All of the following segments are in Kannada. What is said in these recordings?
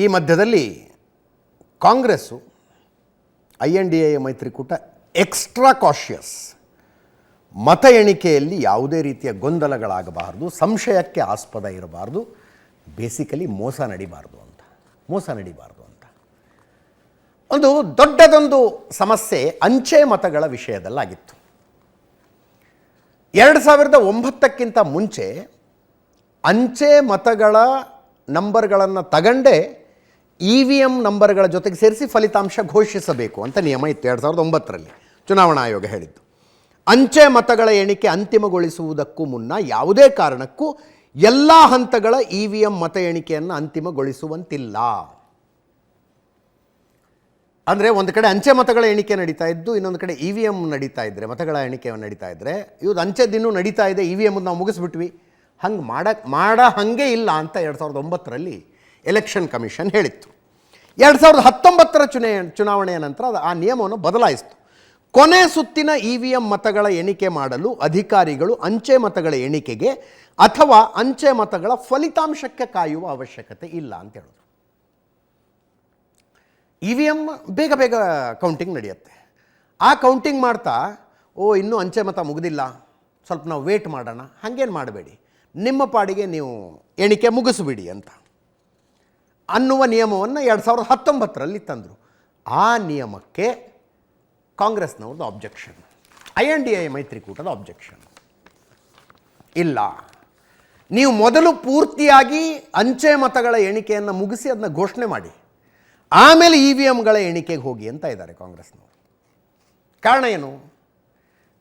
ಈ ಮಧ್ಯದಲ್ಲಿ Congress, I N D A ಮೈತ್ರಿಕೂಟ ಎಕ್ಸ್ಟ್ರಾ ಕಾಶಿಯಸ್ ಮತ ಎಣಿಕೆಯಲ್ಲಿ ಯಾವುದೇ ರೀತಿಯ ಗೊಂದಲಗಳಾಗಬಾರ್ದು, ಸಂಶಯಕ್ಕೆ ಆಸ್ಪದ ಇರಬಾರ್ದು ಬೇಸಿಕಲಿ ಮೋಸ ನಡಿಬಾರ್ದು ಅಂತ, ಮೋಸ ನಡಿಬಾರ್ದು ಅಂತ. ಒಂದು ದೊಡ್ಡದೊಂದು ಸಮಸ್ಯೆ ಅಂಚೆ ಮತಗಳ ವಿಷಯದಲ್ಲಾಗಿತ್ತು. ಎರಡು ಸಾವಿರದ ಒಂಬತ್ತಕ್ಕಿಂತ ಮುಂಚೆ ಅಂಚೆ ಮತಗಳ ನಂಬರ್ಗಳನ್ನು ತಗಂಡೇ ಇ ವಿ ಎಂ ನಂಬರ್ಗಳ ಜೊತೆಗೆ ಸೇರಿಸಿ ಫಲಿತಾಂಶ ಘೋಷಿಸಬೇಕು ಅಂತ ನಿಯಮ ಇತ್ತು ಎರಡು ಸಾವಿರದ ಒಂಬತ್ತರಲ್ಲಿ. ಚುನಾವಣಾ ಆಯೋಗ ಹೇಳಿದ್ದು. ಅಂಚೆ ಮತಗಳ ಎಣಿಕೆ ಅಂತಿಮಗೊಳಿಸುವುದಕ್ಕೂ ಮುನ್ನ ಯಾವುದೇ ಕಾರಣಕ್ಕೂ ಎಲ್ಲ ಹಂತಗಳ ಇ ವಿ ಎಂ ಮತ ಎಣಿಕೆಯನ್ನು ಅಂತಿಮಗೊಳಿಸುವಂತಿಲ್ಲ. ಅಂದರೆ ಒಂದು ಕಡೆ ಅಂಚೆ ಮತಗಳ ಎಣಿಕೆ ನಡೀತಾ ಇದ್ದು, ಇನ್ನೊಂದು ಕಡೆ ಇ ವಿ ಎಂ ನಡೀತಾ ಇದ್ದರೆ ಮತಗಳ ಎಣಿಕೆ ನಡೀತಾ ಇದ್ದರೆ ಅಂಚೆ ಅಂಚೆದಿನ್ನೂ ನಡೀತಾ ಇದೆ ಇ ವಿ ಎಂ ನಾವು ಮುಗಿಸ್ಬಿಟ್ವಿ. ಹಂಗೆ ಮಾಡ ಮಾಡ ಹಾಗೆ ಇಲ್ಲ ಅಂತ ಎರಡು ಸಾವಿರದ ಒಂಬತ್ತರಲ್ಲಿ ಎಲೆಕ್ಷನ್ ಕಮಿಷನ್ ಹೇಳಿತ್ತು. ಎರಡು ಸಾವಿರದ ಹತ್ತೊಂಬತ್ತರ ಚುನೆ, ಚುನಾವಣೆಯ ನಂತರ ಅದು ಆ ನಿಯಮವನ್ನು ಬದಲಾಯಿಸಿತು. ಕೊನೆ ಸುತ್ತಿನ ಇ ವಿ ಎಂ ಮತಗಳ ಎಣಿಕೆ ಮಾಡಲು ಅಧಿಕಾರಿಗಳು ಅಂಚೆ ಮತಗಳ ಎಣಿಕೆಗೆ ಅಥವಾ ಅಂಚೆ ಮತಗಳ ಫಲಿತಾಂಶಕ್ಕೆ ಕಾಯುವ ಅವಶ್ಯಕತೆ ಇಲ್ಲ ಅಂತ ಹೇಳಿದ್ರು. ಇ ವಿ ಎಂ ಬೇಗ ಬೇಗ ಕೌಂಟಿಂಗ್ ನಡೆಯುತ್ತೆ. ಆ ಕೌಂಟಿಂಗ್ ಮಾಡ್ತಾ, ಓ, ಇನ್ನೂ ಅಂಚೆ ಮತ ಮುಗಿದಿಲ್ಲ, ಸ್ವಲ್ಪ ನಾವು ವೇಟ್ ಮಾಡೋಣ, ಹಾಗೇನು ಮಾಡಬೇಡಿ. ನಿಮ್ಮ ಪಾಡಿಗೆ ನೀವು ಎಣಿಕೆ ಮುಗಿಸ್ಬಿಡಿ ಅಂತ. ಅನ್ನುವ ನಿಯಮವನ್ನು ಎರಡು ಸಾವಿರದ ಹತ್ತೊಂಬತ್ತರಲ್ಲಿ ತಂದರು. ಆ ನಿಯಮಕ್ಕೆ ಕಾಂಗ್ರೆಸ್ನವ್ರದ್ದು objection I N D I ಮೈತ್ರಿಕೂಟದ ಆಬ್ಜೆಕ್ಷನ್ ಇಲ್ಲ. ನೀವು ಮೊದಲು ಪೂರ್ತಿಯಾಗಿ ಅಂಚೆ ಮತಗಳ ಎಣಿಕೆಯನ್ನು ಮುಗಿಸಿ ಅದನ್ನ ಘೋಷಣೆ ಮಾಡಿ. ಆಮೇಲೆ ಇ ವಿ ಎಮ್ಗಳ ಎಣಿಕೆಗೆ ಹೋಗಿ ಅಂತ ಇದ್ದಾರೆ ಕಾಂಗ್ರೆಸ್ನವರು. ಕಾರಣ ಏನು?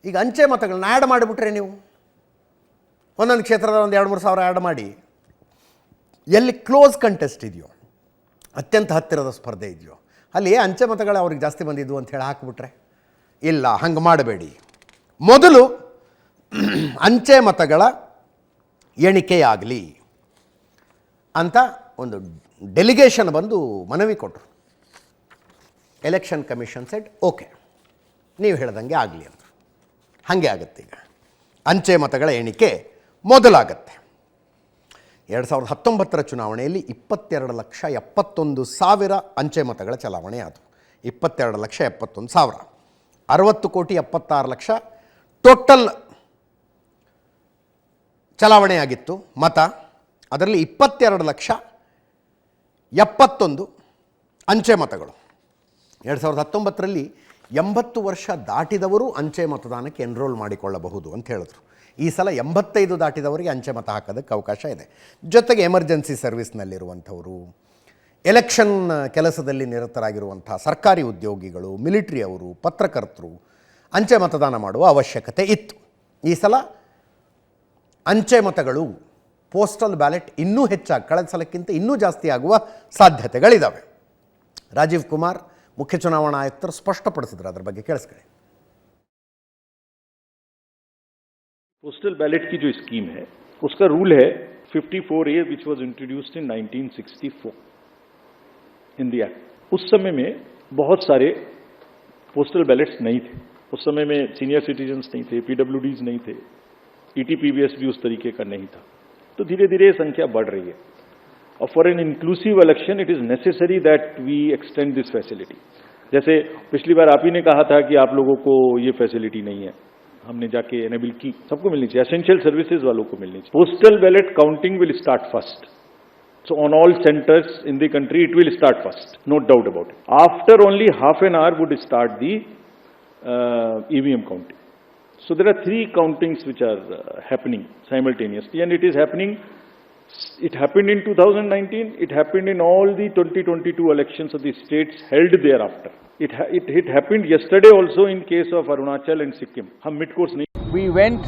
ಈಗ ಅಂಚೆ ಮತಗಳನ್ನ ಆ್ಯಡ್ ಮಾಡಿಬಿಟ್ರೆ ನೀವು. ಒಂದೊಂದು ಕ್ಷೇತ್ರದ ಒಂದು ಎರಡು ಮೂರು ಸಾವಿರ ಆ್ಯಡ್ ಮಾಡಿ. ಎಲ್ಲಿ ಕ್ಲೋಸ್ ಕಂಟೆಸ್ಟ್ ಇದೆಯೋ ಅತ್ಯಂತ ಹತ್ತಿರದ ಸ್ಪರ್ಧೆ ಇದೆಯೋ. ಅಲ್ಲಿ ಅಂಚೆ ಮತಗಳು ಅವ್ರಿಗೆ ಜಾಸ್ತಿ ಬಂದಿದ್ವು ಅಂತ ಹೇಳಿ ಹಾಕ್ಬಿಟ್ರೆ? ಇಲ್ಲ, ಹಂಗೆ ಮಾಡಬೇಡಿ. ಮೊದಲು ಅಂಚೆ ಮತಗಳ ಎಣಿಕೆಯಾಗಲಿ ಅಂತ ಒಂದು ಡೆಲಿಗೇಷನ್ ಬಂದು ಮನವಿ ಕೊಟ್ಟರು ಎಲೆಕ್ಷನ್ ಕಮಿಷನ್ ಸೆಟ್ ಓಕೆ, ನೀವು ಹೇಳ್ದಂಗೆ ಆಗಲಿ ಅಂದರು ಹಾಗೆ ಆಗುತ್ತೆ ಈಗ. ಅಂಚೆ ಮತಗಳ ಎಣಿಕೆ ಮೊದಲಾಗತ್ತೆ. ಎರಡು ಸಾವಿರದ ಹತ್ತೊಂಬತ್ತರ ಚುನಾವಣೆಯಲ್ಲಿ ಇಪ್ಪತ್ತೆರಡು ಲಕ್ಷ ಎಪ್ಪತ್ತೊಂದು ಸಾವಿರ ಅಂಚೆ ಮತಗಳ ಚಲಾವಣೆ ಆದವು ಇಪ್ಪತ್ತೆರಡು ಲಕ್ಷ ಎಪ್ಪತ್ತೊಂದು ಸಾವಿರ. ಅರವತ್ತು ಕೋಟಿ ಎಪ್ಪತ್ತಾರು ಲಕ್ಷ ಟೋಟಲ್ ಚಲಾವಣೆಯಾಗಿತ್ತು ಮತ, ಅದರಲ್ಲಿ ಇಪ್ಪತ್ತೆರಡು ಲಕ್ಷ ಎಪ್ಪತ್ತೊಂದು ಅಂಚೆ ಮತಗಳು. ಎರಡು ಸಾವಿರದ ಹತ್ತೊಂಬತ್ತರಲ್ಲಿ ಎಂಬತ್ತು ವರ್ಷ ದಾಟಿದವರು ಅಂಚೆ ಮತದಾನಕ್ಕೆ ಎನ್ರೋಲ್ ಮಾಡಿಕೊಳ್ಳಬಹುದು ಅಂತ ಹೇಳಿದ್ರು. ಈ ಸಲ ಎಂಬತ್ತೈದು ದಾಟಿದವರಿಗೆ ಅಂಚೆ ಮತ ಹಾಕೋದಕ್ಕೆ ಅವಕಾಶ ಇದೆ. ಜೊತೆಗೆ ಎಮರ್ಜೆನ್ಸಿ ಸರ್ವಿಸ್ನಲ್ಲಿರುವಂಥವರು, ಎಲೆಕ್ಷನ್ ಕೆಲಸದಲ್ಲಿ ನಿರತರಾಗಿರುವಂಥ ಸರ್ಕಾರಿ ಉದ್ಯೋಗಿಗಳು ಮಿಲಿಟ್ರಿಯವರು ಪತ್ರಕರ್ತರು ಅಂಚೆ ಮತದಾನ ಮಾಡುವ ಅವಶ್ಯಕತೆ ಇತ್ತು. ಈ ಸಲ ಅಂಚೆ ಮತಗಳು ಪೋಸ್ಟಲ್ ಬ್ಯಾಲೆಟ್ ಇನ್ನೂ ಹೆಚ್ಚಾಗಿ, ಕಳೆದ ಸಲಕ್ಕಿಂತ ಇನ್ನೂ ಜಾಸ್ತಿ ಆಗುವ ಸಾಧ್ಯತೆಗಳಿದ್ದಾವೆ ರಾಜೀವ್ ಕುಮಾರ್ ಮುಖ್ಯ ಚುನಾವಣಾ ಆಯುಕ್ತರು ಸ್ಪಷ್ಟಪಡಿಸಿದ್ರು ಅದರ ಬಗ್ಗೆ ಕೇಳಿಸ್ಕೊಳ್ಳಿ. पोस्टल बैलेट की जो स्कीम है, उसका रूल है 54 A which was introduced in 1964 in the act उस समय में बहुत सारे पोस्टल बैलेट्स नहीं थे। उस समय में सीनियर सिटीजन्स नहीं थे पीडब्ल्यूडीज नहीं थे। ईटीपीबीएस भी उस तरीके का नहीं था। तो धीरे धीरे संख्या बढ़ रही है। और for an inclusive election it is necessary that we extend this facility जैसे पिछली बार आप ही ने कहा था कि आप लोगों को ये फैसिलिटी नहीं है। हमने जाके एनेबल की, सबको मिलनी चाहिए। एसेंशियल सर्विसेज़ वालों को मिलनी चाहिए। Postal ballot counting will start first so on all centres in the country it will start first no doubt about it after only half an hour would start the EVM counting so there are three countings which are happening simultaneously and it is happening it happened in two thousand nineteen it happened in all the twenty twenty two election of the states held there after It, it, it happened yesterday also in case of Arunachal and Sikkim. We went,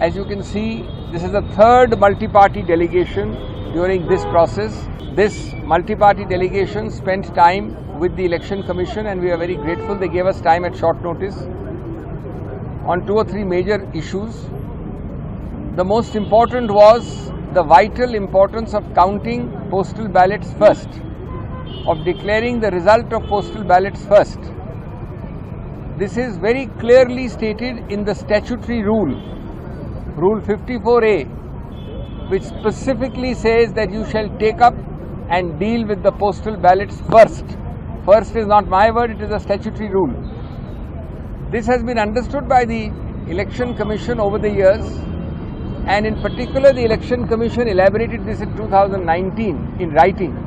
as you can see, this is the third multi-party delegation during this process. This multi-party delegation spent time with the election commission and we are very grateful they gave us time at short notice on two or three major issues. The most important was the vital importance of counting postal ballots first of declaring the result of postal ballots first. This is very clearly stated in the statutory rule, Rule 54A, which specifically says that you shall take up and deal with the postal ballots first. First is not my word, it is a statutory rule. This has been understood by the Election Commission over the years, and in particular, the Election Commission elaborated this in 2019 in writing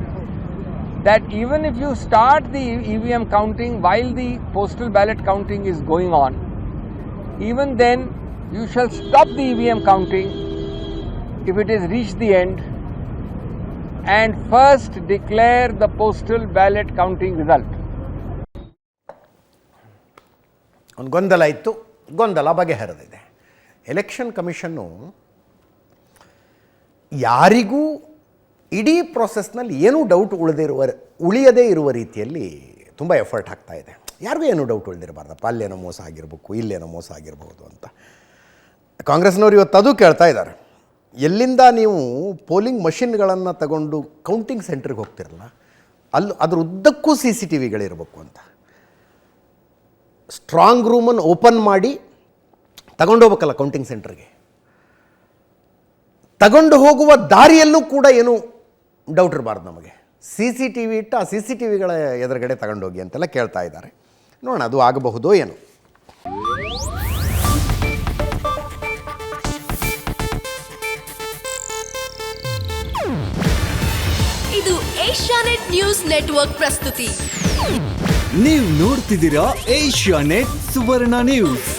that even if you start the EVM counting while the postal ballot counting is going on, even then you shall stop the EVM counting if it has reached the end and first declare the postal ballot counting result. ಒಂದು ಗೊಂದಲ ಇತ್ತು ಗೊಂದಲ ಬಗೆಹರಿದಿದೆ ಎಲೆಕ್ಷನ್ ಕಮಿಷನ್ನು ಯಾರಿಗೂ ಇಡೀ ಪ್ರೊಸೆಸ್ನಲ್ಲಿ ಏನೂ ಡೌಟ್ ಉಳಿದಿರುವ, ಉಳಿಯದೇ ಇರುವ ರೀತಿಯಲ್ಲಿ ತುಂಬ ಎಫರ್ಟ್ ಆಗ್ತಾ ಇದೆ. ಯಾರಿಗೂ ಏನೂ ಡೌಟ್ ಉಳಿದಿರಬಾರ್ದಪ್ಪ. ಅಲ್ಲೇನೋ ಮೋಸ ಆಗಿರಬೇಕು, ಇಲ್ಲೇನೋ ಮೋಸ ಆಗಿರಬಹುದು ಅಂತ. ಕಾಂಗ್ರೆಸ್ನವ್ರು ಇವತ್ತು ಅದು ಕೇಳ್ತಾ ಇದ್ದಾರೆ. ಎಲ್ಲಿಂದ ನೀವು ಪೋಲಿಂಗ್ ಮಷಿನ್ಗಳನ್ನು ತಗೊಂಡು ಕೌಂಟಿಂಗ್ ಸೆಂಟ್ರಿಗೆ ಹೋಗ್ತಿರಲ್ಲ ಅಲ್ಲಿ ಅದ್ರ ಉದ್ದಕ್ಕೂ ಸಿ ಸಿ ಟಿ ವಿಗಳಿರಬೇಕು ಅಂತ ಸ್ಟ್ರಾಂಗ್ ರೂಮನ್ನು ಓಪನ್ ಮಾಡಿ ತಗೊಂಡು ಹೋಗ್ಬೇಕಲ್ಲ ಕೌಂಟಿಂಗ್ ಸೆಂಟ್ರಿಗೆ ತಗೊಂಡು ಹೋಗುವ ದಾರಿಯಲ್ಲೂ ಕೂಡ ಏನು ಡೌಟ್ ಇರಬಾರ್ದು ನಮಗೆ. ಸಿ ಸಿ ಟಿ ವಿ ಇಟ್ಟು ಆ ಸಿ ಸಿ ಟಿ ವಿಗಳ ಎದುರುಗಡೆ ತಗೊಂಡೋಗಿ ಅಂತೆಲ್ಲ ಕೇಳ್ತಾ ಇದ್ದಾರೆ. ನೋಡೋಣ ಅದು ಆಗಬಹುದೋ ಏನು. ಇದು ಏಷ್ಯಾನೆಟ್ ನ್ಯೂಸ್ ನೆಟ್ವರ್ಕ್ ಪ್ರಸ್ತುತಿ. ನೀವು ನೋಡ್ತಿದ್ದೀರಾ ಏಷ್ಯಾನೆಟ್ ಸುವರ್ಣ ನ್ಯೂಸ್.